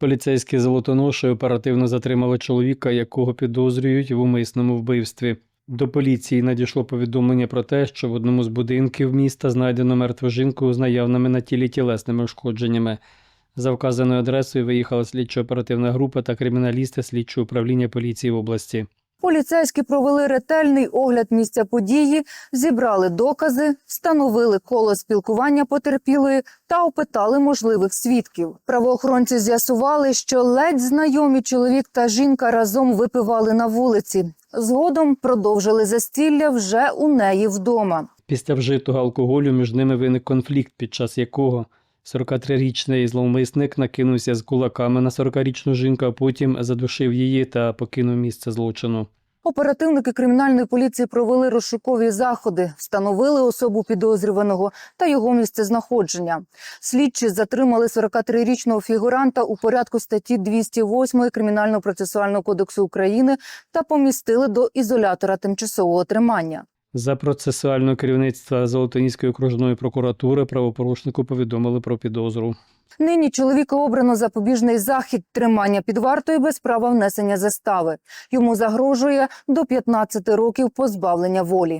Поліцейські золотоноші оперативно затримали чоловіка, якого підозрюють в умисному вбивстві. До поліції надійшло повідомлення про те, що в одному з будинків міста знайдено мертву жінку з наявними на тілі тілесними ушкодженнями. За вказаною адресою виїхала слідчо-оперативна група та криміналісти слідчого управління поліції в області. Поліцейські провели ретельний огляд місця події, зібрали докази, встановили коло спілкування потерпілої та опитали можливих свідків. Правоохоронці з'ясували, що ледь знайомі чоловік та жінка разом випивали на вулиці. Згодом продовжили застілля вже у неї вдома. Після вжитого алкоголю між ними виник конфлікт, під час якого 43-річний зловмисник накинувся з кулаками на 40-річну жінку, а потім задушив її та покинув місце злочину. Оперативники кримінальної поліції провели розшукові заходи, встановили особу підозрюваного та його місце знаходження. Слідчі затримали 43-річного фігуранта у порядку статті 208 Кримінально-процесуального кодексу України та помістили до ізолятора тимчасового тримання. За процесуального керівництва Золотоніської окружної прокуратури правопорушнику повідомили про підозру. Нині чоловіка обрано запобіжний захід тримання під вартою без права внесення застави. Йому загрожує до 15 років позбавлення волі.